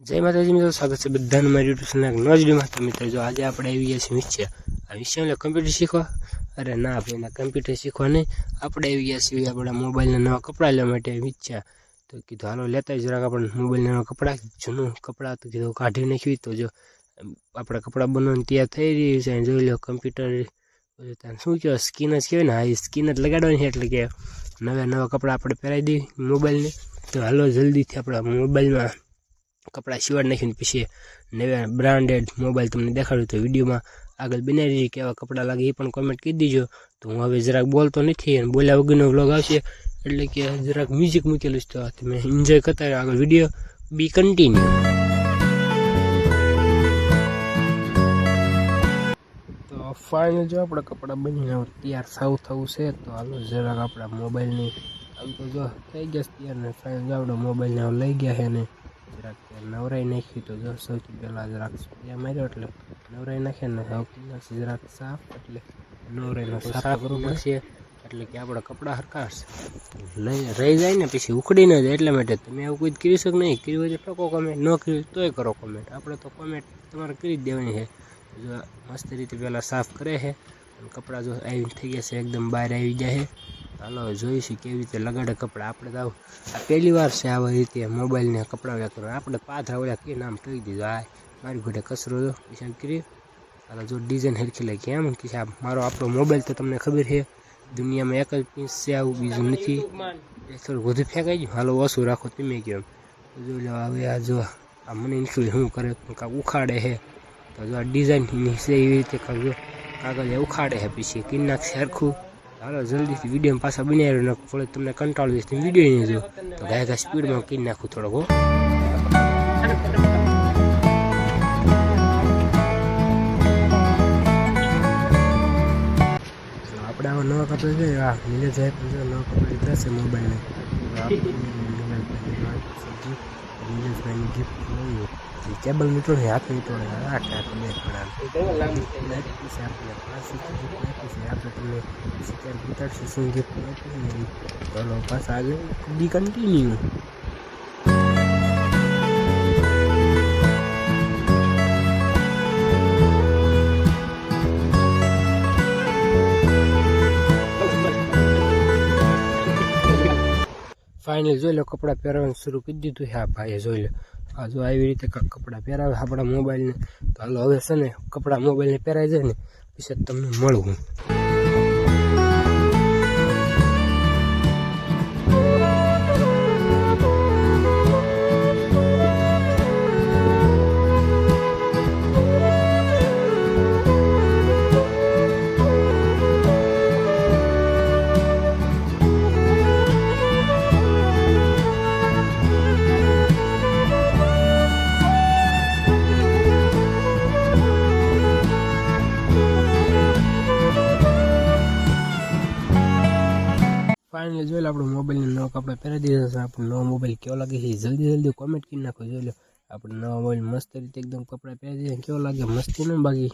જય માતાજી મિત્રો, સ્વાગત છે બધાનું મારી યુટ્યુબ ચેનલ નવા વિડીયોમાં તો મિત્રો, જો આજે આપણે આવી ગયા છીએ વિશે આ વિશે એટલે કમ્પ્યુટર શીખવા. અરે ના, ભાઈ, ના કમ્પ્યુટર શીખવા નહીં આપણે આવી ગયા છીએ આપણા મોબાઈલના નવા કપડાં લેવા માટે વિચ્યા તો કીધું, હાલો, લેતા જરાક આપણે મોબાઈલના નવા કપડાં. જૂનું કપડાં તો કીધું, કાઢી નાખ્યું તો જો આપણા કપડાં બનવાનું તૈયાર થઈ રહ્યું છે. જોઈ લો કમ્પ્યુટર શું કહો સ્કીન જ કહેવાય ને હા એ સ્કીન જ લગાડવાની છે, એટલે કે નવા નવા કપડાં આપણે પહેરાવી દઈએ મોબાઈલને. તો હાલો, જલ્દીથી આપણા મોબાઈલમાં કપડાં સિવાડ નાખ્યું પછી નવા બ્રાન્ડેડ મોબાઈલ તમને દેખાડ્યું તો વિડીયોમાં આગળ બનાવી રહી કેવા કપડાં લાગે એ પણ કોમેન્ટ કરી દીજો. તો હું હવે જરાક બોલતો નથી અને બોલ્યા વગરનો વ્લોગ આવશે. એટલે કે જરાક મ્યુઝિક મૂકેલું છે તો તમે એન્જોય કરતા આગળ વીડિયો બી કન્ટિન્યુ તો ફાઇનલ જો આપણા કપડાં બનીને તૈયાર સાવ થવું છે તો હાલો જરાક આપણા મોબાઈલની આમ તો જો થઈ ગયા તૈયાર ને ફાઇનલ જો આપણો મોબાઈલને લઈ ગયા છે ને જરાક નવરાઈ નાખ્યું તો જો સૌથી પહેલાં જરાક સ્પ્રે માર્યો એટલે નવરાઈ નાખે ને સૌથી નાખશે જરાક સાફ એટલે નવરાઈનો સારા કરવું પડશે. એટલે કે આપણા કપડાં હરખા લઈ રહી જાય ને પછી ઉખડી ન જાય એટલા માટે તમે આવું કોઈ કરી શકો નહીં. કર્યું હોય તો ટકો કમેન્ટ ન કર્યું તોય કરો કોમેન્ટ આપણે તો કોમેન્ટ તમારે કરી જ દેવાની છે. જો મસ્ત રીતે પહેલાં સાફ કરે છે. અને કપડાં જો આવી થઈ ગયા છે એકદમ બહાર આવી જાય છે. હાલો જોઈશું કેવી રીતે લગાડે કપડાં. આપણે તો આ પહેલી વાર છે આવી રીતે મોબાઈલને કપડાં વ્યા કરવા આપણે પાથરા વળ્યા કે નામ કહી દીધું. આ મારી ઘોડે કચરો તો પછી કરી હાલો, જો ડિઝાઇન હરખી લાગી. કેમ કે સાહેબ મારો આપણો મોબાઈલ તો તમને ખબર છે, દુનિયામાં એક જ પીસ છે, આવું બીજું નથી. એ થોડું વધુ ફેંકાઈ ગયું. હાલો, ઓછું રાખો તમે કેમ જો હવે આ જો, આ મને નીકળ્યું શું કરે કાંક ઉખાડે છે. તો જો આ ડિઝાઇન છે, એવી રીતે કરજો કાગળ ઉખાડે છે, પછી કિન્નાક હરખું હાલો, જલ્દીથી વીડિયો પાછા બનાવી રહ્યો થોડુંક તમને કંટાળો તમે વીડિયો નહીં જો. તો ગાય ગાય સ્પીડમાં કિન નાખું થોડોક આપણે આવા નવા કપડે છે આ નીલેશભાઈ પણ જો નવા કપડે લીધા છે મોબાઈલને. નીલેશભાઈની ગિફ્ટ લઈએ કેબલ મીટર હાથ મીટર આઠ આઠ બે થોડા આપણે તમને સિત્તેર પિસ્તાળીસ શું ગિફ્ટ આપી ચલો પાછા આગળ બી કન્ટિન્યુ ફાઇનલ જોઈ લો, કપડાં પહેરવાનું શરૂ કરી દીધું. આ ભાઈએ જોઈ લો. આ જો આવી રીતે કાંઈક કપડાં પહેરાવે, આપણા મોબાઈલને, તો હાલો હવે છે ને, કપડાં મોબાઈલને પહેરાઈ જાય ને, પછી તમને મળવું ફાઇનલી જોઈ લો, આપણો મોબાઈલને નવો કપડાં પહેરી દીધા છે. આપણો નવો મોબાઈલ કેવો લાગે છે જલ્દી જલ્દી કોમેન્ટ કરી નાખો, જોઈ લો. આપણે નવા મોબાઈલ મસ્ત રીતે એકદમ કપડાં પહેરી દીધા કેવો લાગે? મસ્તી ને બાકી.